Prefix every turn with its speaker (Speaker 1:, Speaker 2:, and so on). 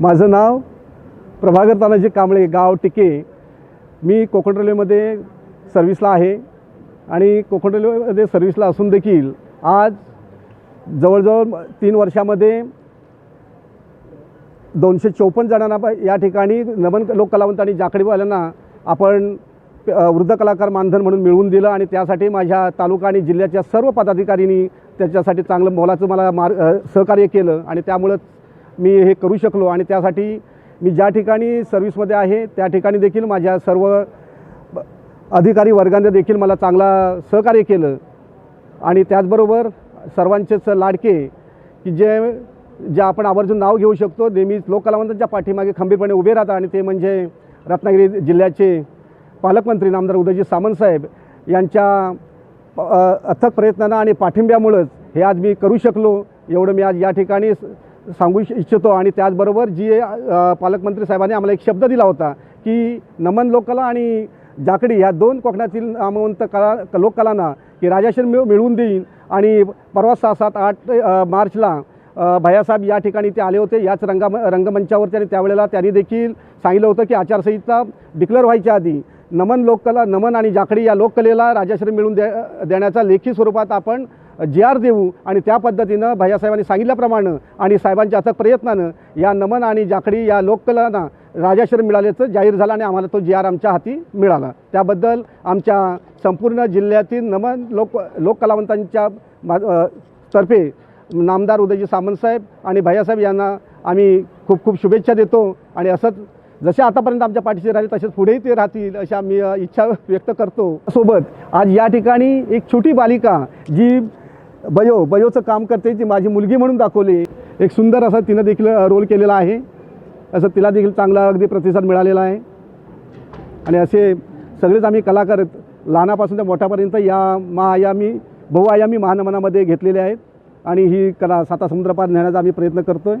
Speaker 1: माझं नाव प्रभाकर तानाजी कांबळे गाव टिके. मी कोकण रेल्वेमध्ये सर्व्हिसला आहे आणि कोकण रेल्वेमध्ये सर्व्हिसला असून देखील आज जवळजवळ तीन वर्षामध्ये दोनशे चौपन्न जणांना या ठिकाणी नमन लोककलावंत आणि जाकडीवाल्यांना आपण वृद्ध कलाकार मानधन म्हणून मिळवून दिलं आणि त्यासाठी माझ्या तालुका आणि जिल्ह्याच्या सर्व पदाधिकाऱ्यांनी त्याच्यासाठी चांगलं मोलाचं मला मार सहकार्य केलं आणि त्यामुळंच मी हे करू शकलो आणि त्यासाठी मी ज्या ठिकाणी सर्व्हिसमध्ये आहे त्या ठिकाणी देखील माझ्या सर्व अधिकारी वर्गाने देखील मला चांगला सहकार्य केलं. आणि त्याचबरोबर सर्वांचेच लाडके की जे जे आपण आवर्जून नाव घेऊ शकतो नेहमीच लोककलावंतांच्या पाठीमागे खंबीरपणे उभे राहतात. आणि ते म्हणजे रत्नागिरी जिल्ह्याचे पालकमंत्री नामदार उदयजी सामंतसाहेब यांच्या अथक प्रयत्नांना आणि पाठिंब्यामुळंच हे आज मी करू शकलो. एवढं मी आज या ठिकाणी सांगू इच्छ- इच्छितो आणि त्याचबरोबर जी पालकमंत्री साहेबांनी आम्हाला एक शब्द दिला होता की नमन लोककला आणि जाकडी ह्या दोन कोकणातील नामवंत कला लोककलांना की राजाशन मिळ मिळवून देईन. आणि परवा सहा सात आठ मार्चला भैयासाहेब या ठिकाणी ते आले होते. याच रंगा रंगमंचावरती आणि त्यावेळेला त्यांनी देखील सांगितलं होतं की आचारसंहिता डिक्लेअर व्हायच्या आधी नमन लोककला नमन आणि जाकडी या लोककलेला राजाश्रम मिळून दे देण्याचा लेखी स्वरूपात आपण जी आर देऊ आणि त्या पद्धतीनं भैयासाहेबांनी सांगितल्याप्रमाणे आणि साहेबांच्या अथक प्रयत्नानं या नमन आणि जाकडी या लोककलांना राजाश्रम मिळाल्याचं जाहीर झालं आणि आम्हाला तो जी आर आमच्या हाती मिळाला. त्याबद्दल आमच्या संपूर्ण जिल्ह्यातील नमन लोक लोककलावंतांच्या मा- तर्फे नामदार उदयजी सामंतसाहेब आणि भैयासाहेब यांना आम्ही खूप खूप शुभेच्छा देतो आणि असंच जसे आतापर्यंत आमच्या पाठीशी राहिले तसेच पुढेही ते राहतील अशी आम्ही इच्छा व्यक्त करतो. सोबत आज या ठिकाणी एक छोटी बालिका जी बयो बयोचं काम करते ती माझी मुलगी म्हणून दाखवली. एक सुंदर असा तिनं देखील रोल केलेला आहे. असं तिला देखील चांगला अगदी प्रतिसाद मिळालेला आहे. आणि असे सगळेच आम्ही कलाकार लहानापासून ते मोठ्यापर्यंत या महायामी बहुआयामी महानमनामध्ये घेतलेले आहेत. आणि ही कला साता समुद्रपार नेण्याचा आम्ही प्रयत्न करतो आहे